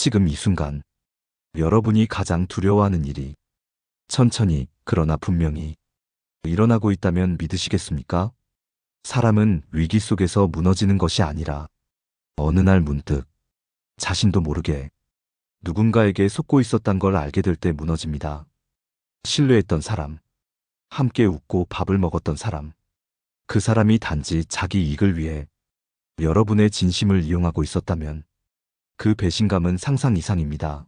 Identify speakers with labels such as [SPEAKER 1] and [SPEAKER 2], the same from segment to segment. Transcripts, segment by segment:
[SPEAKER 1] 지금 이 순간 여러분이 가장 두려워하는 일이 천천히 그러나 분명히 일어나고 있다면 믿으시겠습니까? 사람은 위기 속에서 무너지는 것이 아니라 어느 날 문득 자신도 모르게 누군가에게 속고 있었단 걸 알게 될 때 무너집니다. 신뢰했던 사람, 함께 웃고 밥을 먹었던 사람, 그 사람이 단지 자기 이익을 위해 여러분의 진심을 이용하고 있었다면 그 배신감은 상상 이상입니다.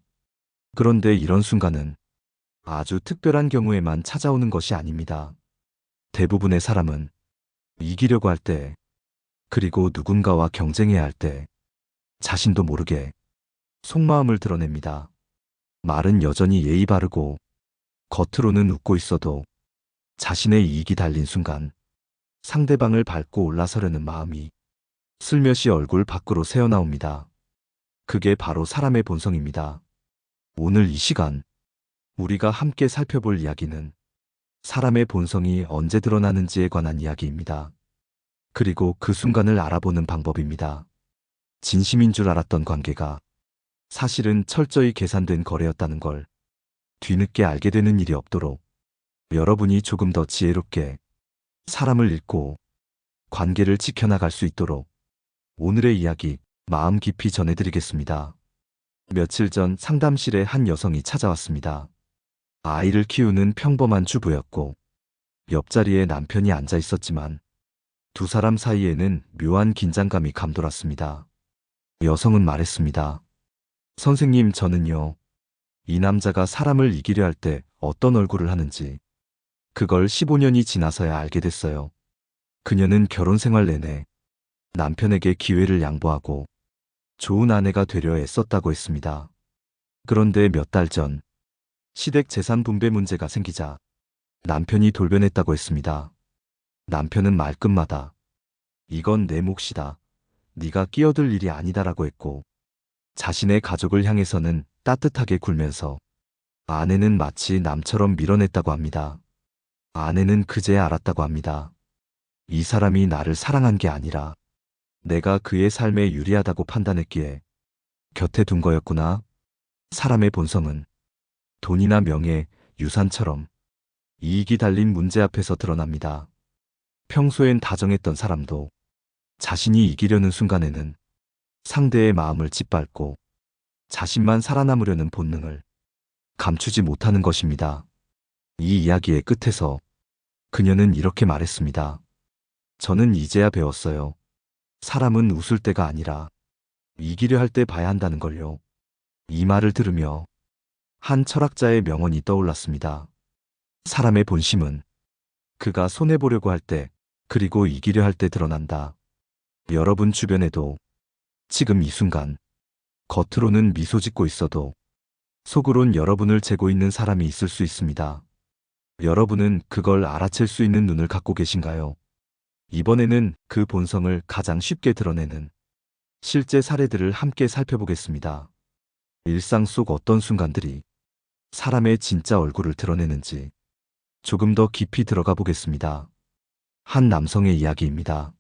[SPEAKER 1] 그런데 이런 순간은 아주 특별한 경우에만 찾아오는 것이 아닙니다. 대부분의 사람은 이기려고 할 때, 그리고 누군가와 경쟁해야 할 때, 자신도 모르게 속마음을 드러냅니다. 말은 여전히 예의 바르고, 겉으로는 웃고 있어도 자신의 이익이 달린 순간, 상대방을 밟고 올라서려는 마음이 슬며시 얼굴 밖으로 새어나옵니다. 그게 바로 사람의 본성입니다. 오늘 이 시간, 우리가 함께 살펴볼 이야기는 사람의 본성이 언제 드러나는지에 관한 이야기입니다. 그리고 그 순간을 알아보는 방법입니다. 진심인 줄 알았던 관계가 사실은 철저히 계산된 거래였다는 걸 뒤늦게 알게 되는 일이 없도록 여러분이 조금 더 지혜롭게 사람을 읽고 관계를 지켜나갈 수 있도록 오늘의 이야기 마음 깊이 전해드리겠습니다. 며칠 전 상담실에 한 여성이 찾아왔습니다. 아이를 키우는 평범한 주부였고 옆자리에 남편이 앉아 있었지만 두 사람 사이에는 묘한 긴장감이 감돌았습니다. 여성은 말했습니다. 선생님, 저는요. 이 남자가 사람을 이기려 할 때 어떤 얼굴을 하는지 그걸 15년이 지나서야 알게 됐어요. 그녀는 결혼 생활 내내 남편에게 기회를 양보하고 좋은 아내가 되려 애썼다고 했습니다. 그런데 몇 달 전 시댁 재산 분배 문제가 생기자 남편이 돌변했다고 했습니다. 남편은 말끝마다 이건 내 몫이다. 네가 끼어들 일이 아니다라고 했고 자신의 가족을 향해서는 따뜻하게 굴면서 아내는 마치 남처럼 밀어냈다고 합니다. 아내는 그제야 알았다고 합니다. 이 사람이 나를 사랑한 게 아니라 내가 그의 삶에 유리하다고 판단했기에 곁에 둔 거였구나. 사람의 본성은 돈이나 명예, 유산처럼 이익이 달린 문제 앞에서 드러납니다. 평소엔 다정했던 사람도 자신이 이기려는 순간에는 상대의 마음을 짓밟고 자신만 살아남으려는 본능을 감추지 못하는 것입니다. 이 이야기의 끝에서 그녀는 이렇게 말했습니다. 저는 이제야 배웠어요. 사람은 웃을 때가 아니라 이기려 할 때 봐야 한다는 걸요. 이 말을 들으며 한 철학자의 명언이 떠올랐습니다. 사람의 본심은 그가 손해보려고 할 때, 그리고 이기려 할 때 드러난다. 여러분 주변에도 지금 이 순간 겉으로는 미소 짓고 있어도 속으론 여러분을 재고 있는 사람이 있을 수 있습니다. 여러분은 그걸 알아챌 수 있는 눈을 갖고 계신가요? 이번에는 그 본성을 가장 쉽게 드러내는 실제 사례들을 함께 살펴보겠습니다. 일상 속 어떤 순간들이 사람의 진짜 얼굴을 드러내는지 조금 더 깊이 들어가 보겠습니다. 한 남성의 이야기입니다.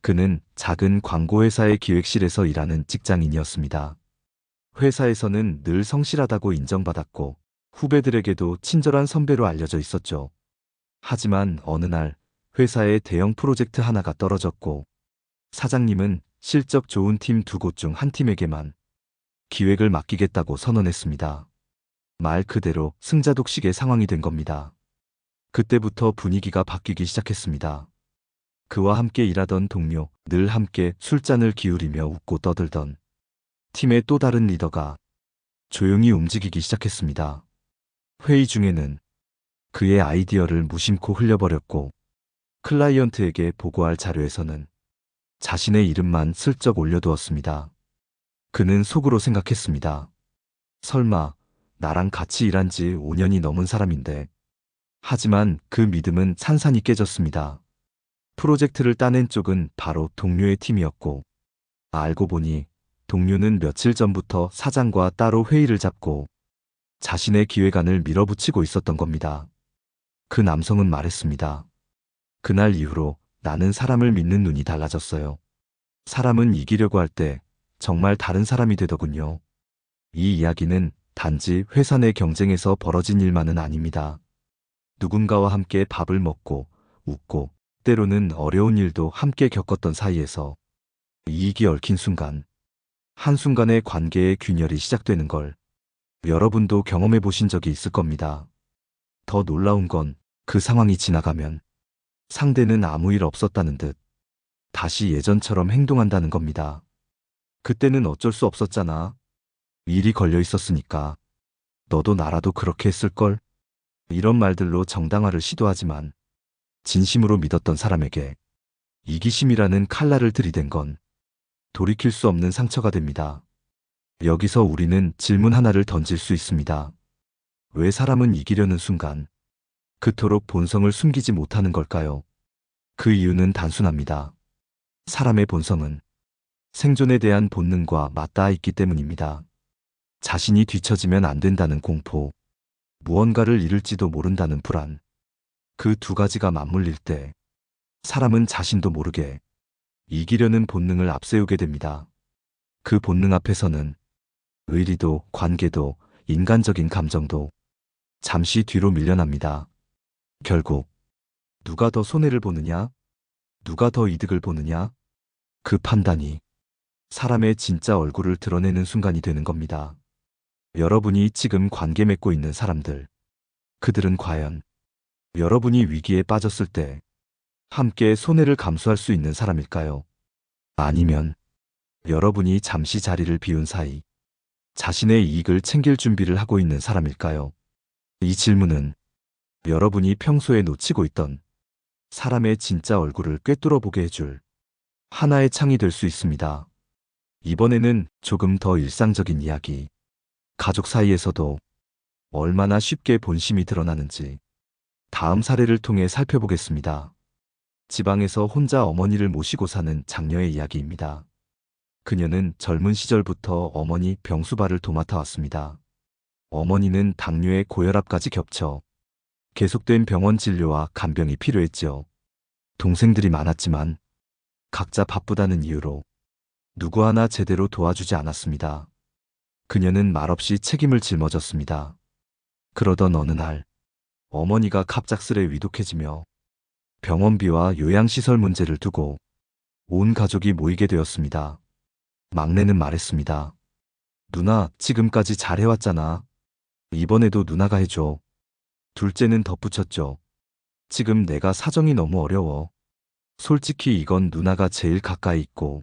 [SPEAKER 1] 그는 작은 광고회사의 기획실에서 일하는 직장인이었습니다. 회사에서는 늘 성실하다고 인정받았고 후배들에게도 친절한 선배로 알려져 있었죠. 하지만 어느 날 회사에 대형 프로젝트 하나가 떨어졌고 사장님은 실적 좋은 팀 두 곳 중 한 팀에게만 기획을 맡기겠다고 선언했습니다. 말 그대로 승자독식의 상황이 된 겁니다. 그때부터 분위기가 바뀌기 시작했습니다. 그와 함께 일하던 동료, 늘 함께 술잔을 기울이며 웃고 떠들던 팀의 또 다른 리더가 조용히 움직이기 시작했습니다. 회의 중에는 그의 아이디어를 무심코 흘려버렸고 클라이언트에게 보고할 자료에서는 자신의 이름만 슬쩍 올려두었습니다. 그는 속으로 생각했습니다. 설마 나랑 같이 일한 지 5년이 넘은 사람인데. 하지만 그 믿음은 산산이 깨졌습니다. 프로젝트를 따낸 쪽은 바로 동료의 팀이었고, 알고 보니 동료는 며칠 전부터 사장과 따로 회의를 잡고 자신의 기획안을 밀어붙이고 있었던 겁니다. 그 남성은 말했습니다. 그날 이후로 나는 사람을 믿는 눈이 달라졌어요. 사람은 이기려고 할 때 정말 다른 사람이 되더군요. 이 이야기는 단지 회사 내 경쟁에서 벌어진 일만은 아닙니다. 누군가와 함께 밥을 먹고 웃고 때로는 어려운 일도 함께 겪었던 사이에서 이익이 얽힌 순간, 한순간의 관계의 균열이 시작되는 걸 여러분도 경험해 보신 적이 있을 겁니다. 더 놀라운 건 그 상황이 지나가면 상대는 아무 일 없었다는 듯 다시 예전처럼 행동한다는 겁니다. 그때는 어쩔 수 없었잖아. 일이 걸려 있었으니까. 너도 나라도 그렇게 했을걸? 이런 말들로 정당화를 시도하지만 진심으로 믿었던 사람에게 이기심이라는 칼날을 들이댄 건 돌이킬 수 없는 상처가 됩니다. 여기서 우리는 질문 하나를 던질 수 있습니다. 왜 사람은 이기려는 순간 그토록 본성을 숨기지 못하는 걸까요? 그 이유는 단순합니다. 사람의 본성은 생존에 대한 본능과 맞닿아 있기 때문입니다. 자신이 뒤처지면 안 된다는 공포, 무언가를 잃을지도 모른다는 불안, 그 두 가지가 맞물릴 때 사람은 자신도 모르게 이기려는 본능을 앞세우게 됩니다. 그 본능 앞에서는 의리도 관계도 인간적인 감정도 잠시 뒤로 밀려납니다. 결국 누가 더 손해를 보느냐, 누가 더 이득을 보느냐, 그 판단이 사람의 진짜 얼굴을 드러내는 순간이 되는 겁니다. 여러분이 지금 관계 맺고 있는 사람들, 그들은 과연 여러분이 위기에 빠졌을 때 함께 손해를 감수할 수 있는 사람일까요? 아니면 여러분이 잠시 자리를 비운 사이 자신의 이익을 챙길 준비를 하고 있는 사람일까요? 이 질문은 여러분이 평소에 놓치고 있던 사람의 진짜 얼굴을 꿰뚫어 보게 해줄 하나의 창이 될 수 있습니다. 이번에는 조금 더 일상적인 이야기. 가족 사이에서도 얼마나 쉽게 본심이 드러나는지 다음 사례를 통해 살펴보겠습니다. 지방에서 혼자 어머니를 모시고 사는 장녀의 이야기입니다. 그녀는 젊은 시절부터 어머니 병수발을 도맡아 왔습니다. 어머니는 당뇨의 고혈압까지 겹쳐 계속된 병원 진료와 간병이 필요했지요. 동생들이 많았지만 각자 바쁘다는 이유로 누구 하나 제대로 도와주지 않았습니다. 그녀는 말없이 책임을 짊어졌습니다. 그러던 어느 날 어머니가 갑작스레 위독해지며 병원비와 요양시설 문제를 두고 온 가족이 모이게 되었습니다. 막내는 말했습니다. 누나, 지금까지 잘해왔잖아. 이번에도 누나가 해줘. 둘째는 덧붙였죠. 지금 내가 사정이 너무 어려워. 솔직히 이건 누나가 제일 가까이 있고,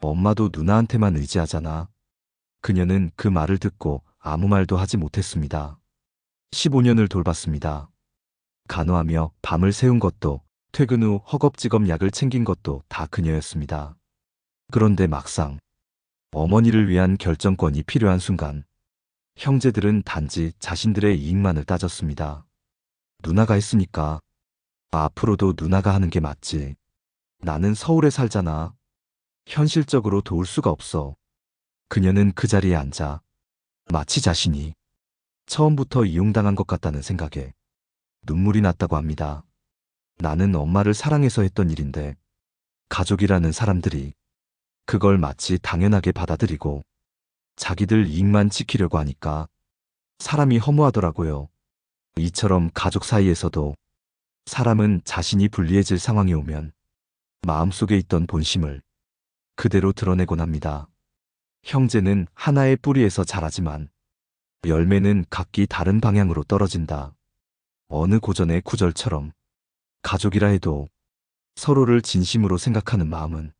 [SPEAKER 1] 엄마도 누나한테만 의지하잖아. 그녀는 그 말을 듣고 아무 말도 하지 못했습니다. 15년을 돌봤습니다. 간호하며 밤을 새운 것도 퇴근 후 허겁지겁 약을 챙긴 것도 다 그녀였습니다. 그런데 막상 어머니를 위한 결정권이 필요한 순간 형제들은 단지 자신들의 이익만을 따졌습니다. 누나가 했으니까 앞으로도 누나가 하는 게 맞지. 나는 서울에 살잖아. 현실적으로 도울 수가 없어. 그녀는 그 자리에 앉아 마치 자신이 처음부터 이용당한 것 같다는 생각에 눈물이 났다고 합니다. 나는 엄마를 사랑해서 했던 일인데 가족이라는 사람들이 그걸 마치 당연하게 받아들이고 자기들 이익만 지키려고 하니까 사람이 허무하더라고요. 이처럼 가족 사이에서도 사람은 자신이 불리해질 상황이 오면 마음속에 있던 본심을 그대로 드러내곤 합니다. 형제는 하나의 뿌리에서 자라지만 열매는 각기 다른 방향으로 떨어진다. 어느 고전의 구절처럼 가족이라 해도 서로를 진심으로 생각하는 마음은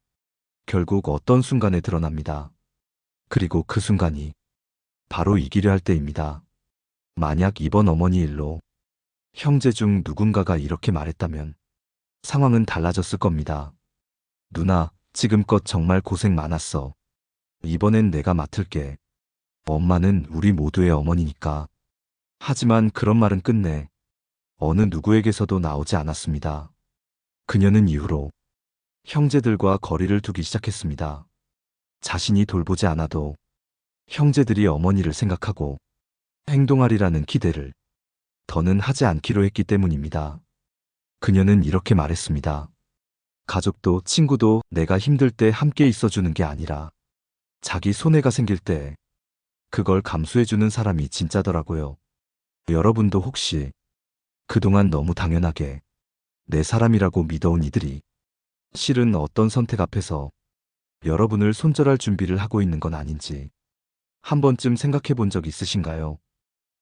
[SPEAKER 1] 결국 어떤 순간에 드러납니다. 그리고 그 순간이 바로 이기려 할 때입니다. 만약 이번 어머니 일로 형제 중 누군가가 이렇게 말했다면 상황은 달라졌을 겁니다. 누나, 지금껏 정말 고생 많았어. 이번엔 내가 맡을게. 엄마는 우리 모두의 어머니니까. 하지만 그런 말은 끝내 어느 누구에게서도 나오지 않았습니다. 그녀는 이후로 형제들과 거리를 두기 시작했습니다. 자신이 돌보지 않아도 형제들이 어머니를 생각하고 행동하리라는 기대를 더는 하지 않기로 했기 때문입니다. 그녀는 이렇게 말했습니다. 가족도 친구도 내가 힘들 때 함께 있어주는 게 아니라 자기 손해가 생길 때 그걸 감수해주는 사람이 진짜더라고요. 여러분도 혹시 그동안 너무 당연하게 내 사람이라고 믿어온 이들이 실은 어떤 선택 앞에서 여러분을 손절할 준비를 하고 있는 건 아닌지 한 번쯤 생각해 본 적 있으신가요?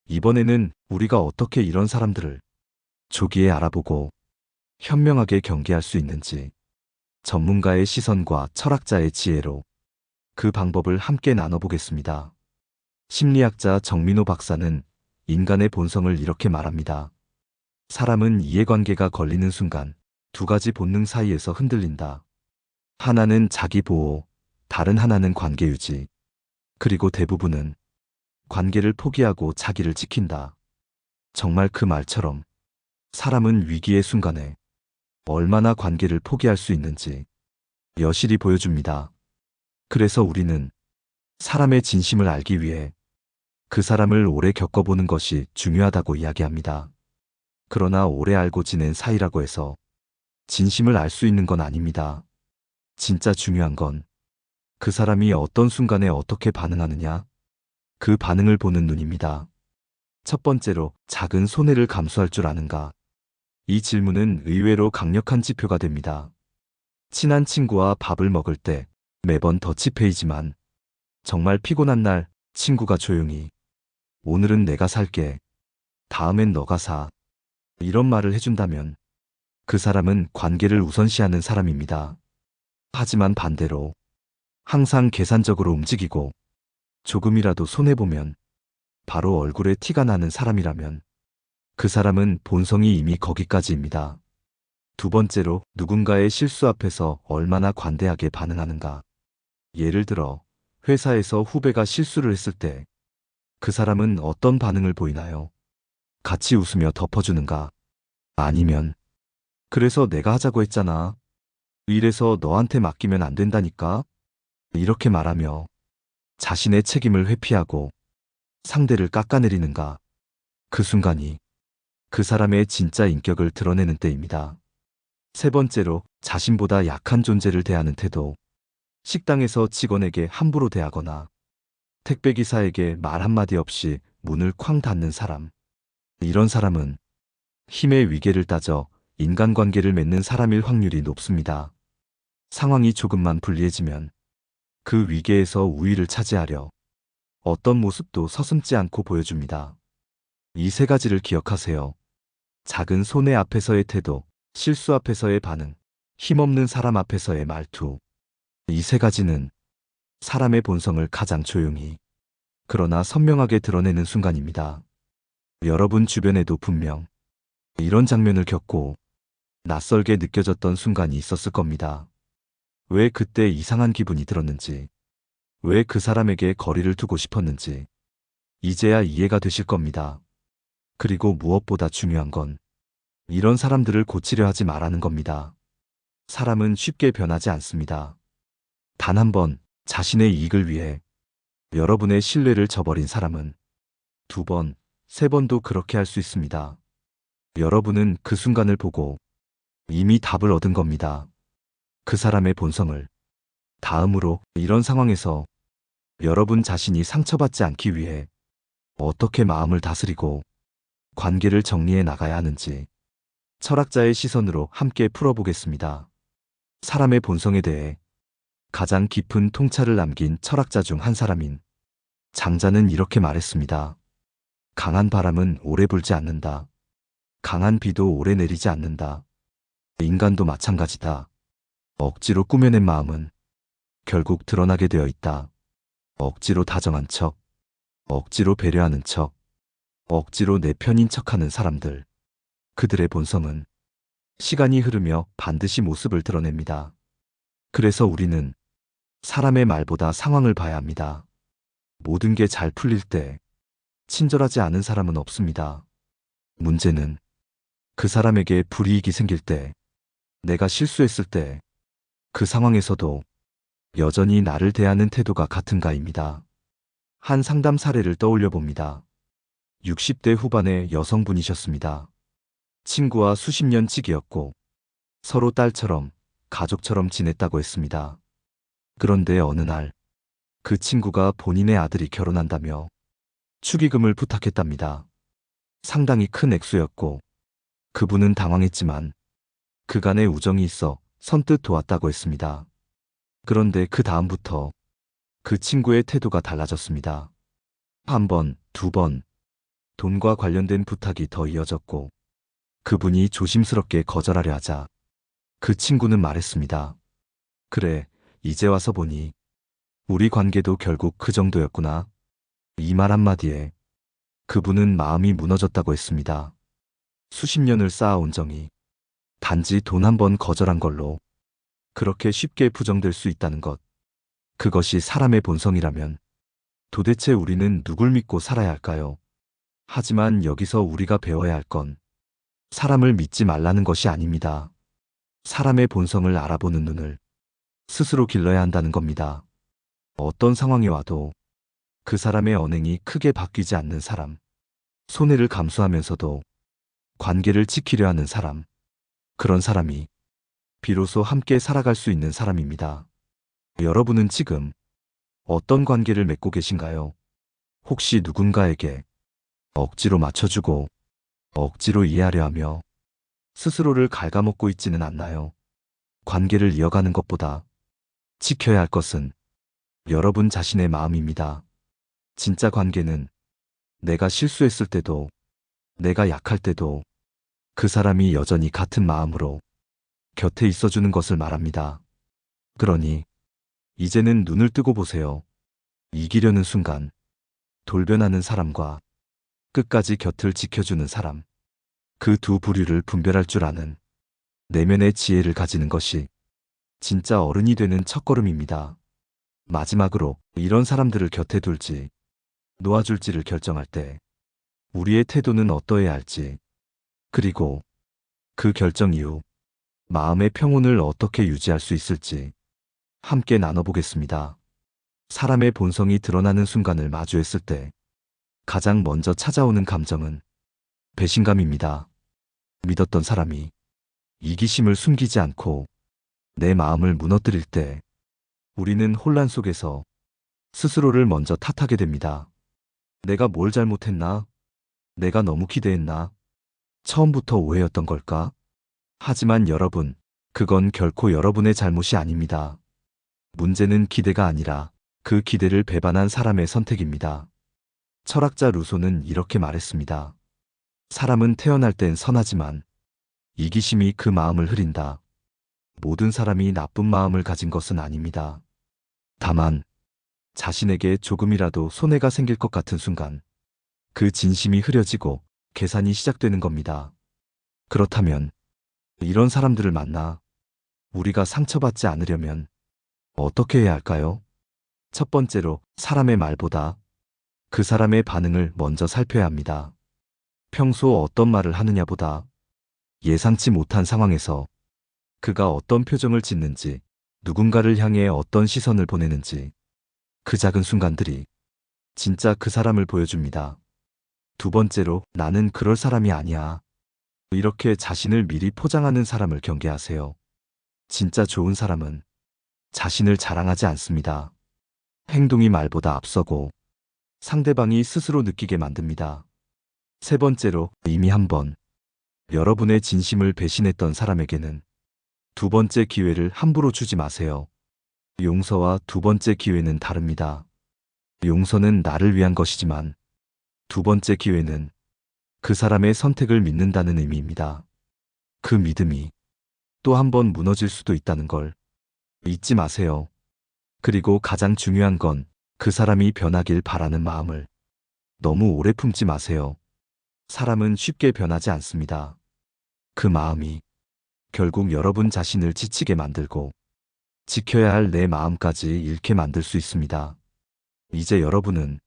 [SPEAKER 1] 이번에는 우리가 어떻게 이런 사람들을 조기에 알아보고 현명하게 경계할 수 있는지 전문가의 시선과 철학자의 지혜로 그 방법을 함께 나눠보겠습니다. 심리학자 정민호 박사는 인간의 본성을 이렇게 말합니다. 사람은 이해관계가 걸리는 순간 두 가지 본능 사이에서 흔들린다. 하나는 자기 보호, 다른 하나는 관계 유지. 그리고 대부분은 관계를 포기하고 자기를 지킨다. 정말 그 말처럼 사람은 위기의 순간에 얼마나 관계를 포기할 수 있는지 여실히 보여줍니다. 그래서 우리는 사람의 진심을 알기 위해 그 사람을 오래 겪어보는 것이 중요하다고 이야기합니다. 그러나 오래 알고 지낸 사이라고 해서 진심을 알 수 있는 건 아닙니다. 진짜 중요한 건 그 사람이 어떤 순간에 어떻게 반응하느냐, 그 반응을 보는 눈입니다. 첫 번째로 작은 손해를 감수할 줄 아는가. 이 질문은 의외로 강력한 지표가 됩니다. 친한 친구와 밥을 먹을 때 매번 더치페이지만 정말 피곤한 날 친구가 조용히 오늘은 내가 살게. 다음엔 너가 사. 이런 말을 해준다면 그 사람은 관계를 우선시하는 사람입니다. 하지만 반대로 항상 계산적으로 움직이고 조금이라도 손해보면 바로 얼굴에 티가 나는 사람이라면 그 사람은 본성이 이미 거기까지입니다. 두 번째로 누군가의 실수 앞에서 얼마나 관대하게 반응하는가. 예를 들어 회사에서 후배가 실수를 했을 때 그 사람은 어떤 반응을 보이나요? 같이 웃으며 덮어주는가? 아니면 그래서 내가 하자고 했잖아. 이래서 너한테 맡기면 안 된다니까? 이렇게 말하며 자신의 책임을 회피하고 상대를 깎아내리는가. 그 순간이 그 사람의 진짜 인격을 드러내는 때입니다. 세 번째로 자신보다 약한 존재를 대하는 태도. 식당에서 직원에게 함부로 대하거나 택배기사에게 말 한마디 없이 문을 쾅 닫는 사람. 이런 사람은 힘의 위계를 따져 인간관계를 맺는 사람일 확률이 높습니다. 상황이 조금만 불리해지면 그 위계에서 우위를 차지하려 어떤 모습도 서슴지 않고 보여줍니다. 이 세 가지를 기억하세요. 작은 손해 앞에서의 태도, 실수 앞에서의 반응, 힘없는 사람 앞에서의 말투. 이 세 가지는 사람의 본성을 가장 조용히, 그러나 선명하게 드러내는 순간입니다. 여러분 주변에도 분명 이런 장면을 겪고 낯설게 느껴졌던 순간이 있었을 겁니다. 왜 그때 이상한 기분이 들었는지, 왜 그 사람에게 거리를 두고 싶었는지, 이제야 이해가 되실 겁니다. 그리고 무엇보다 중요한 건 이런 사람들을 고치려 하지 말라는 겁니다. 사람은 쉽게 변하지 않습니다. 단 한 번 자신의 이익을 위해 여러분의 신뢰를 저버린 사람은 두 번, 세 번도 그렇게 할 수 있습니다. 여러분은 그 순간을 보고 이미 답을 얻은 겁니다. 그 사람의 본성을. 다음으로 이런 상황에서 여러분 자신이 상처받지 않기 위해 어떻게 마음을 다스리고 관계를 정리해 나가야 하는지 철학자의 시선으로 함께 풀어보겠습니다. 사람의 본성에 대해 가장 깊은 통찰을 남긴 철학자 중 한 사람인 장자는 이렇게 말했습니다. 강한 바람은 오래 불지 않는다. 강한 비도 오래 내리지 않는다. 인간도 마찬가지다. 억지로 꾸며낸 마음은 결국 드러나게 되어 있다. 억지로 다정한 척, 억지로 배려하는 척, 억지로 내 편인 척하는 사람들. 그들의 본성은 시간이 흐르며 반드시 모습을 드러냅니다. 그래서 우리는 사람의 말보다 상황을 봐야 합니다. 모든 게 잘 풀릴 때 친절하지 않은 사람은 없습니다. 문제는 그 사람에게 불이익이 생길 때, 내가 실수했을 때, 그 상황에서도 여전히 나를 대하는 태도가 같은가입니다. 한 상담 사례를 떠올려 봅니다. 60대 후반의 여성분이셨습니다. 친구와 수십 년 지기였고 서로 딸처럼 가족처럼 지냈다고 했습니다. 그런데 어느 날 그 친구가 본인의 아들이 결혼한다며 축의금을 부탁했답니다. 상당히 큰 액수였고 그분은 당황했지만 그간의 우정이 있어 선뜻 도왔다고 했습니다. 그런데 그 다음부터 그 친구의 태도가 달라졌습니다. 한 번, 두 번, 돈과 관련된 부탁이 더 이어졌고 그분이 조심스럽게 거절하려 하자 그 친구는 말했습니다. 그래, 이제 와서 보니 우리 관계도 결국 그 정도였구나. 이 말 한마디에 그분은 마음이 무너졌다고 했습니다. 수십 년을 쌓아온 정이 단지 돈 한 번 거절한 걸로 그렇게 쉽게 부정될 수 있다는 것. 그것이 사람의 본성이라면 도대체 우리는 누굴 믿고 살아야 할까요? 하지만 여기서 우리가 배워야 할 건 사람을 믿지 말라는 것이 아닙니다. 사람의 본성을 알아보는 눈을 스스로 길러야 한다는 겁니다. 어떤 상황이 와도 그 사람의 언행이 크게 바뀌지 않는 사람, 손해를 감수하면서도 관계를 지키려 하는 사람, 그런 사람이 비로소 함께 살아갈 수 있는 사람입니다. 여러분은 지금 어떤 관계를 맺고 계신가요? 혹시 누군가에게 억지로 맞춰주고 억지로 이해하려 하며 스스로를 갉아먹고 있지는 않나요? 관계를 이어가는 것보다 지켜야 할 것은 여러분 자신의 마음입니다. 진짜 관계는 내가 실수했을 때도 내가 약할 때도 그 사람이 여전히 같은 마음으로 곁에 있어주는 것을 말합니다. 그러니 이제는 눈을 뜨고 보세요. 이기려는 순간 돌변하는 사람과 끝까지 곁을 지켜주는 사람. 그 두 부류를 분별할 줄 아는 내면의 지혜를 가지는 것이 진짜 어른이 되는 첫걸음입니다. 마지막으로 이런 사람들을 곁에 둘지 놓아줄지를 결정할 때 우리의 태도는 어떠해야 할지 그리고 그 결정 이후 마음의 평온을 어떻게 유지할 수 있을지 함께 나눠보겠습니다. 사람의 본성이 드러나는 순간을 마주했을 때 가장 먼저 찾아오는 감정은 배신감입니다. 믿었던 사람이 이기심을 숨기지 않고 내 마음을 무너뜨릴 때 우리는 혼란 속에서 스스로를 먼저 탓하게 됩니다. 내가 뭘 잘못했나? 내가 너무 기대했나? 처음부터 오해였던 걸까? 하지만 여러분, 그건 결코 여러분의 잘못이 아닙니다. 문제는 기대가 아니라 그 기대를 배반한 사람의 선택입니다. 철학자 루소는 이렇게 말했습니다. 사람은 태어날 땐 선하지만 이기심이 그 마음을 흐린다. 모든 사람이 나쁜 마음을 가진 것은 아닙니다. 다만 자신에게 조금이라도 손해가 생길 것 같은 순간 그 진심이 흐려지고 계산이 시작되는 겁니다. 그렇다면 이런 사람들을 만나 우리가 상처받지 않으려면 어떻게 해야 할까요? 첫 번째로 사람의 말보다 그 사람의 반응을 먼저 살펴야 합니다. 평소 어떤 말을 하느냐보다 예상치 못한 상황에서 그가 어떤 표정을 짓는지, 누군가를 향해 어떤 시선을 보내는지, 그 작은 순간들이 진짜 그 사람을 보여줍니다. 두 번째로 나는 그럴 사람이 아니야. 이렇게 자신을 미리 포장하는 사람을 경계하세요. 진짜 좋은 사람은 자신을 자랑하지 않습니다. 행동이 말보다 앞서고 상대방이 스스로 느끼게 만듭니다. 세 번째로 이미 한 번 여러분의 진심을 배신했던 사람에게는 두 번째 기회를 함부로 주지 마세요. 용서와 두 번째 기회는 다릅니다. 용서는 나를 위한 것이지만 두 번째 기회는 그 사람의 선택을 믿는다는 의미입니다. 그 믿음이 또 한 번 무너질 수도 있다는 걸 잊지 마세요. 그리고 가장 중요한 건 그 사람이 변하길 바라는 마음을 너무 오래 품지 마세요. 사람은 쉽게 변하지 않습니다. 그 마음이 결국 여러분 자신을 지치게 만들고 지켜야 할 내 마음까지 잃게 만들 수 있습니다. 이제 여러분은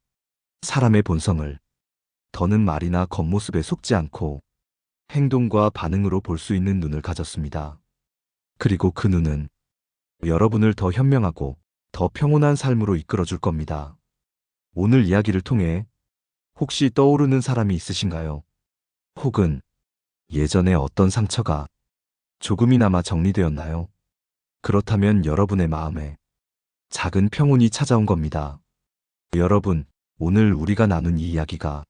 [SPEAKER 1] 사람의 본성을 더는 말이나 겉모습에 속지 않고 행동과 반응으로 볼 수 있는 눈을 가졌습니다. 그리고 그 눈은 여러분을 더 현명하고 더 평온한 삶으로 이끌어 줄 겁니다. 오늘 이야기를 통해 혹시 떠오르는 사람이 있으신가요? 혹은 예전에 어떤 상처가 조금이나마 정리되었나요? 그렇다면 여러분의 마음에 작은 평온이 찾아온 겁니다. 여러분, 오늘 우리가 나눈 이 이야기가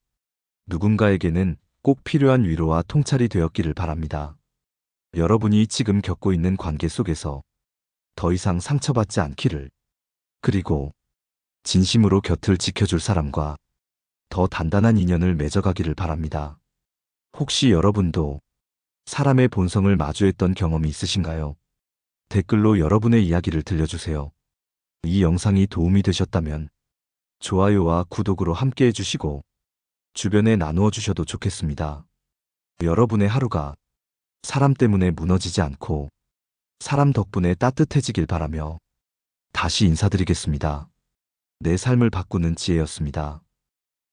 [SPEAKER 1] 누군가에게는 꼭 필요한 위로와 통찰이 되었기를 바랍니다. 여러분이 지금 겪고 있는 관계 속에서 더 이상 상처받지 않기를, 그리고 진심으로 곁을 지켜줄 사람과 더 단단한 인연을 맺어가기를 바랍니다. 혹시 여러분도 사람의 본성을 마주했던 경험이 있으신가요? 댓글로 여러분의 이야기를 들려주세요. 이 영상이 도움이 되셨다면 좋아요와 구독으로 함께 해주시고 주변에 나누어 주셔도 좋겠습니다. 여러분의 하루가 사람 때문에 무너지지 않고 사람 덕분에 따뜻해지길 바라며 다시 인사드리겠습니다. 내 삶을 바꾸는 지혜였습니다.